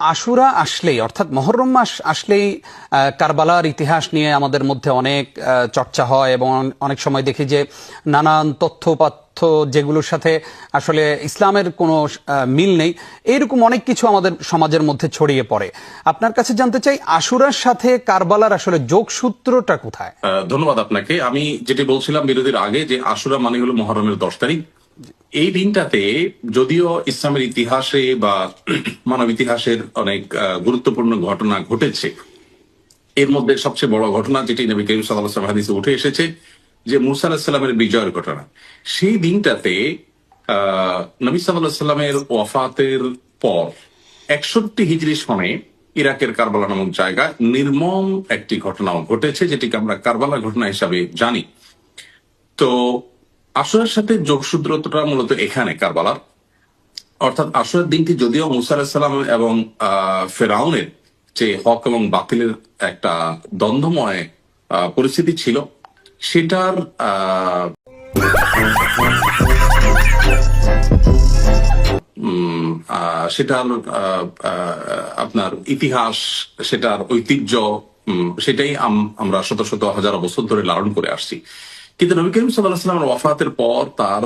আশুরা আসলেই, অর্থাৎ মহরম মাস আসলেই কারবালার ইতিহাস নিয়ে আমাদের মধ্যে অনেক চর্চা হয় এবং অনেক সময় দেখি যে নানান তথ্য যেগুলোর সাথে আসলে ইসলামের কোনো মিল নেই এইরকম অনেক কিছু আমাদের সমাজের মধ্যে ছড়িয়ে পড়ে। আপনার কাছে জানতে চাই, আশুরার সাথে কারবালার আসলে যোগসূত্রটা কোথায়? ধন্যবাদ আপনাকে। আমি যেটি বলছিলাম বিরতির আগে যে আশুরা মানে হলো মহরমের দশ তারিখ। এই দিনটাতে যদিও ইসলামের ইতিহাসে বা মানব ইতিহাসের অনেক গুরুত্বপূর্ণ ঘটনা ঘটেছে, এর মধ্যে সবচেয়ে বড় ঘটনা যেটি নবী করিম সাল্লাহ হাদিসে উঠে এসেছে, যে মুসা আলাহিসাল্লামের বিজয়ের ঘটনা। সেই দিনটাতে, আহ, নবী সাল্লাহ সাল্লামের ওয়াফাতের পর একষট্টি হিজরি সনে ইরাকের কারবালা নামক জায়গায় নির্মম একটি ঘটনাও ঘটেছে, যেটিকে আমরা কারবালা ঘটনা হিসাবে জানি। তো আসরের সাথে যোগসূত্রটা মূলত এখানে কারবালার অর্থাৎ আসরের দিনটি যদিও মুসা আলাহিসাল্লাম এবং ফেরাউনের যে হক এবং বাতিলের একটা দ্বন্দ্বময় পরিস্থিতি ছিল, সেটার সেটার আপনার ইতিহাস, সেটার ঐতিহ্য সেটাই আম- আমরা শত শত হাজার বছর ধরে লালন করে আসছি। কিন্তু নবী করিম সাল্লাহ সাল্লামের ওয়াফাতের পর তার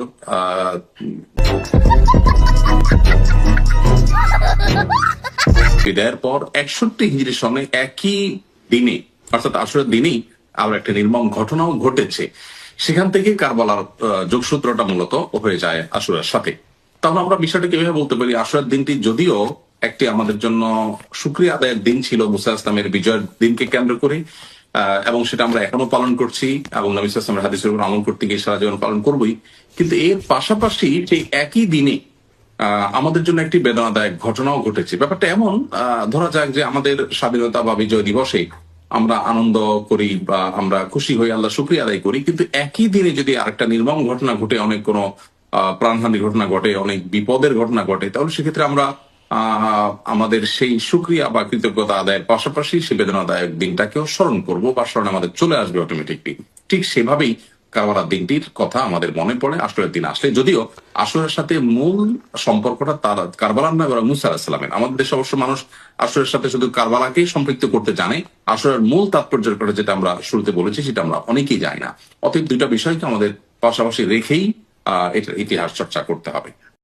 বিদায়ের পর একষট্টি হিজড়ির সঙ্গে একই দিনে, অর্থাৎ আসরের দিনেই আবার একটা নির্মম ঘটনাও ঘটেছে। সেখান থেকে কারবালার যোগসূত্রটা মূলত হয়ে যায় আসরের সাথে। তাহলে আমরা বিষয়টা কীভাবে বলতে পারি আসরের দিনটি যদিও একটি আমাদের জন্য সুক্রিয়া আদায়ের দিন ছিল মুসা ইসলামের বিজয়ের দিনকে কেন্দ্র করে এবং সেটা আমরা এখনও পালন করছি এবং নবী ইসলামের হাদিসের উপর আমল করতে গিয়ে সারা জীবন পালন করবই। কিন্তু এর পাশাপাশি সেই একই দিনে আমাদের জন্য একটি বেদনাদায়ক ঘটনাও ঘটেছে। ব্যাপারটা এমন ধরা যাক যে আমাদের স্বাধীনতা বা বিজয় দিবসে আমরা আনন্দ করি বা আমরা খুশি হই, আল্লাহ শুক্রিয়া আদায় করি। কিন্তু একই দিনে যদি আরেকটা নির্মম ঘটনা ঘটে, অনেক কোনো প্রাণহানির ঘটনা ঘটে, অনেক বিপদের ঘটনা ঘটে, তাহলে সেক্ষেত্রে আমরা আমাদের সেই সুক্রিয়া বা কৃতজ্ঞতা আদায়ের পাশাপাশি সেই বেদনাদায়ক দিনটাকেও স্মরণ করব বা স্মরণ আমাদের চলে আসবে অটোমেটিকলি ঠিক সেভাবেই কারবালার দিনটির কথা আমাদের মনে পড়ে, আসরের দিন আসলে। যদিও আসরের সাথে মূল সম্পর্কটা তার, কারবালার নয় মুসা আলাহিসাল্লামের আমাদের দেশে অবশ্য মানুষ আসরের সাথে শুধু কারবালাকেই সম্পৃক্ত করতে জানে। আসরের মূল তাৎপর্যের কথা যেটা আমরা শুরুতে বলেছি, সেটা আমরা অনেকেই জানি না। অতএব দুইটা বিষয়কে আমাদের পাশাপাশি রেখেই, আহ, এটার ইতিহাস চর্চা করতে হবে।